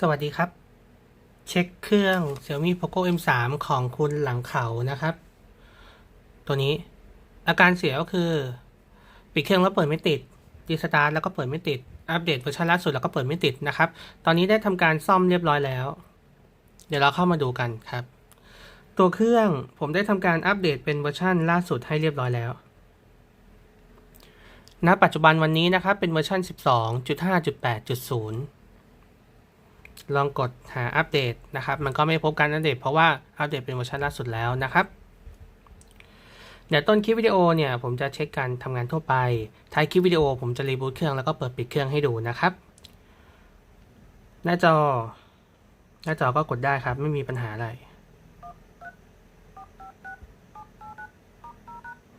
สวัสดีครับ เช็คเครื่อง Xiaomi Poco M3 ของคุณหลังเขานะครับ ตัวนี้อาการเสียก็คือ ปิดเครื่องแล้วเปิดไม่ติดดีสตาร์ทแล้วก็เปิดไม่ติด อัปเดตเวอร์ชันล่าสุดแล้วก็เปิดไม่ติดนะครับ ตอนนี้ได้ทำการซ่อมเรียบร้อยแล้ว เดี๋ยวเราเข้ามาดูกันครับ ตัวเครื่องผมได้ทำการอัปเดตเป็นเวอร์ชันล่าสุดให้เรียบร้อยแล้วณปัจจุบันวันนี้นะครับเป็นเวอร์ชัน12.5.8.0 ลองกดหาอัปเดตนะครับ มันก็ไม่พบการอัปเดต เพราะว่าอัปเดตเป็นเวอร์ชันล่าสุดแล้วนะครับเดี๋ยวต้นคลิปวิดีโอเนี่ยผมจะเช็คการทำงานทั่วไป ท้ายคลิปวิดีโอผมจะรีบูตเครื่องแล้วก็เปิดปิดเครื่องให้ดูนะครับ หน้าจอ หน้าจอก็กดได้ครับ ไม่มีปัญหาอะไร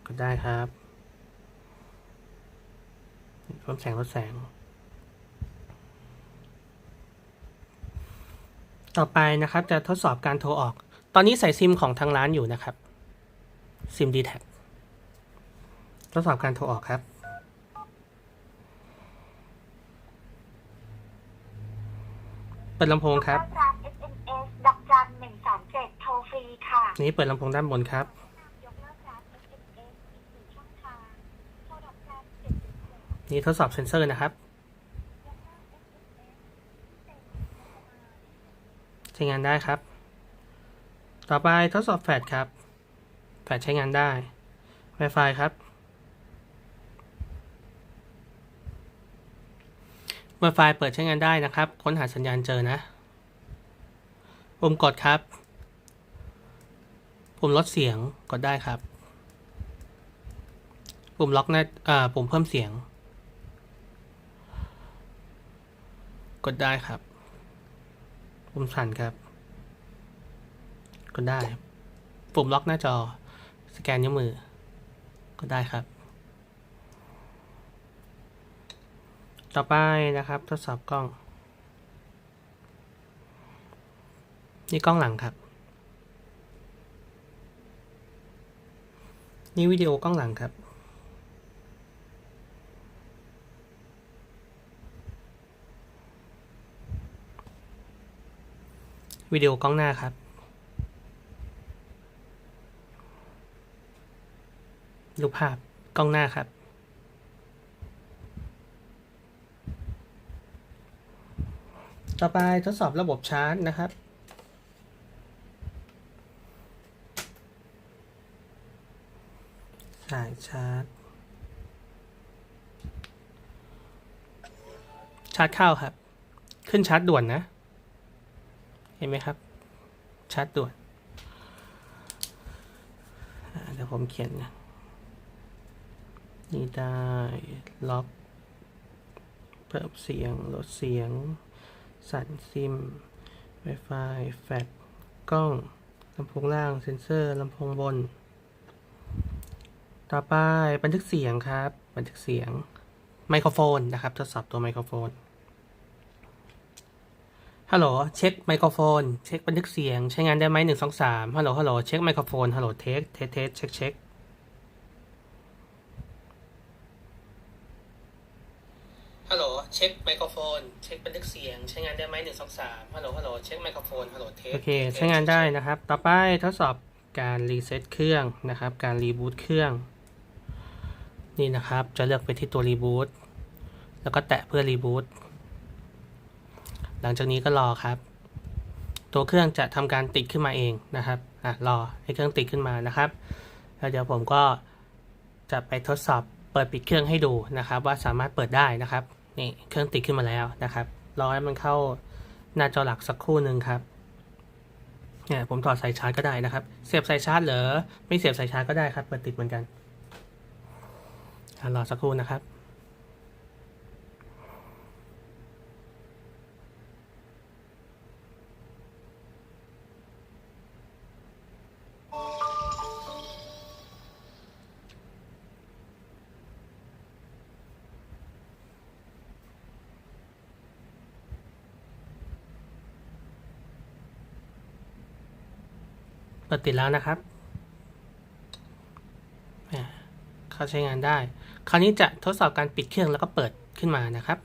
กดได้ครับเพิ่มแสงลดแสง ต่อไปนะครับจะทดสอบการโทรออก ตอนนี้ใส่ซิมของทางร้านอยู่นะครับ ซิม d t แททดสอบการโทรออกครับ เปิดลำโพงครับร้าน SMS ดอกจันหนึ่งสามเจ็ดโทรฟรีค่ะ นี้เปิดลำโพงด้านบนครับยกเลิกร้าน SMS อีกหนึ่งช่องทางโทรดอกจันเจ็ดสิบหกนี่ทดสอบเซนเซอร์นะครับ ใช้งานได้ครับ ต่อไปทดสอบแฟลชครับ แฟลชใช้งานได้ Wi-Fi ครับ Wi-Fi เปิดใช้งานได้นะครับ ค้นหาสัญญาณเจอนะ ปุ่มกดครับ ปุ่มลดเสียงกดได้ครับ ปุ่มล็อกหน้าอ่าปุ่มเพิ่มเสียง กดได้ครับ ปุ่มสั่นครับกดได้ ปุ่มล็อกหน้าจอ สแกนนิ้วมือ ก็ได้ครับ ต่อไปนะครับ ทดสอบกล้อง นี่กล้องหลังครับ นี่วิดีโอกล้องหลังครับ วิดีโอกล้องหน้าครับ รูปภาพกล้องหน้าครับ ต่อไปทดสอบระบบชาร์จนะครับสายชาร์จ ชาร์จเข้าครับ ขึ้นชาร์จด่วนนะ ห็นไหมครับ ชาร์จด่วนเดี๋ยวผมเขียนนะนี่ได้ล็อกเพิ่มเสียงลดเสียง สั่นซิม Wi-Fi แฟลชกล้องลำโพงล่างเซนเซอร์ลำโพงบน ต่อไปบันทึกเสียงครับ บันทึกเสียงไมโครโฟนนะครับ ทดสอบตัวไมโครโฟน ฮัลโหลเช็คไมโครโฟน เช็คบันทึกเสียง ใช้งานได้ไหมหนึ่งสองสามฮัลโหลฮัลโหลเช็คไมโครโฟนฮัลโหลเทสเทสเทสเช็คเช็คฮัลโหลเช็คไมโครโฟน เช็คบันทึกเสียง ใช้งานได้ไหมหนึ่งสองสามฮัลโหลฮัลโหลเช็คไมโครโฟนฮัลโหลเทสโอเค ใช้งานได้นะครับ ต่อไปทดสอบการรีเซ็ตเครื่องนะครับ การรีบูตเครื่อง นี่นะครับ จะเลือกไปที่ตัวรีบูตแล้วก็แตะเพื่อรีบูต หลังจากนี้ก็รอครับ ตัวเครื่องจะทำการติดขึ้นมาเองนะครับอะรอให้เครื่องติดขึ้นมานะครับแล้วเดี๋ยวผมก็จะไปทดสอบเปิดปิดเครื่องให้ดูนะครับ ว่าสามารถเปิดได้นะครับนี่เครื่องติดขึ้นมาแล้วนะครับรอให้มันเข้าหน้าจอหลักสักครู่หนึ่งครับเนี่ยผมถอดสายชาร์จก็ได้นะครับ เสียบสายชาร์จเหรอไม่เสียบสายชาร์จก็ได้ครับเปิดติดเหมือนกันรอสักครู่นะครับ ปิดติดแล้วนะครับเข้าใช้งานได้ คราวนี้จะทดสอบการปิดเครื่องแล้วก็เปิดขึ้นมานะครับ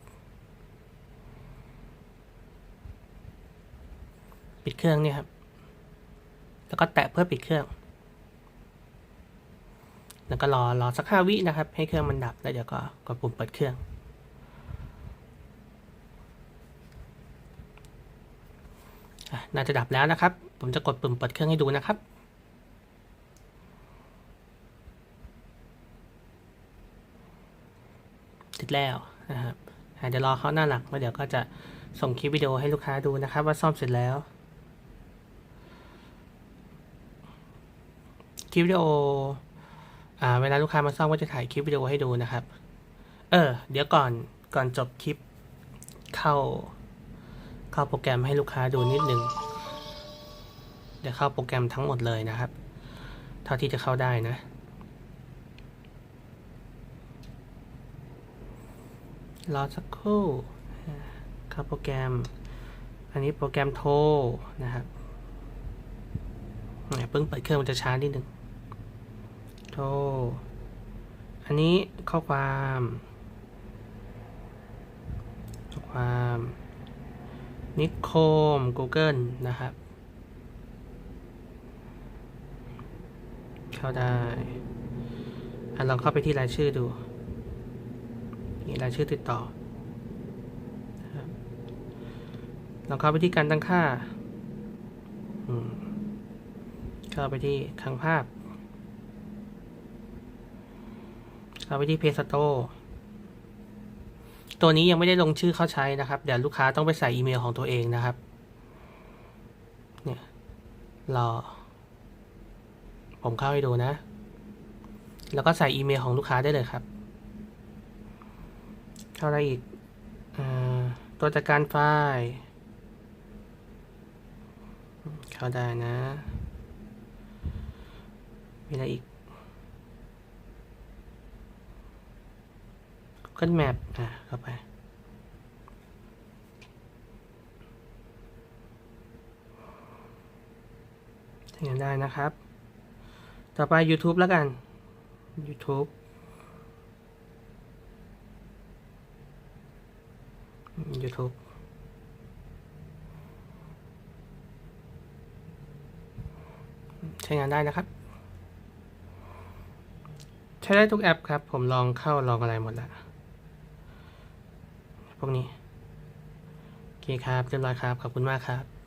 ปิดเครื่องเนี่ยครับ แล้วก็แตะเพื่อปิดเครื่อง แล้วก็รอรอสักห้าวินะครับ ให้เครื่องมันดับแล้วเดี๋ยวก็กดปุ่มเปิดเครื่องอน่าจะดับแล้วนะครับ ผมจะกดปุ่มเปิดเครื่องให้ดูนะครับ ติดแล้วนะครับอะเดี๋ยวรอเขาหน้าหลักแล้วเดี๋ยวก็จะส่งคลิปวิดีโอให้ลูกค้าดูนะครับ ว่าซ่อมเสร็จแล้ว คลิปวิดีโออ่าเวลาลูกค้ามาซ่อมก็จะถ่ายคลิปวิดีโอให้ดูนะครับ เออ เดี๋ยวก่อนก่อนจบคลิปเข้าเข้าโปรแกรมให้ลูกค้าดูนิดนึง เดี๋ยวเข้าโปรแกรมทั้งหมดเลยนะครับ เท่าที่จะเข้าได้นะ รอสักครู่เข้าโปรแกรม อันนี้โปรแกรมโทรนะครับเนี่ยเพิ่งเปิดเครื่องมันจะช้านิดนึงโทรอันนี้ข้อความข้อความนิโคม Google นะครับ เข้าได้อะลองเข้าไปที่รายชื่อดู นี่รายชื่อติดต่อลองเข้าไปที่การตั้งค่า เข้าไปที่คลังภาพ เข้าไปที่เพสโตตัวนี้ยังไม่ได้ลงชื่อเข้าใช้นะครับ เดี๋ยวลูกค้าต้องไปใส่อีเมลของตัวเองนะครับ เนี่ย รอ ผมเข้าให้ดูนะ แล้วก็ใส่อีเมลของลูกค้าได้เลยครับ เข้าได้อีกอตัวจัดการไฟล์ เข้าได้นะ มีอะไรอีก Google Map อะ เข้าไปใช้งานได้นะครับ ต่อไป YouTube แล้วกัน YouTube YouTube ใช้งานได้นะครับ ใช้ได้ทุกแอปครับ ผมลองเข้าลองอะไรหมดแล้ว พวกนี้ โอเคครับ เรียบร้อยครับ ขอบคุณมากครับ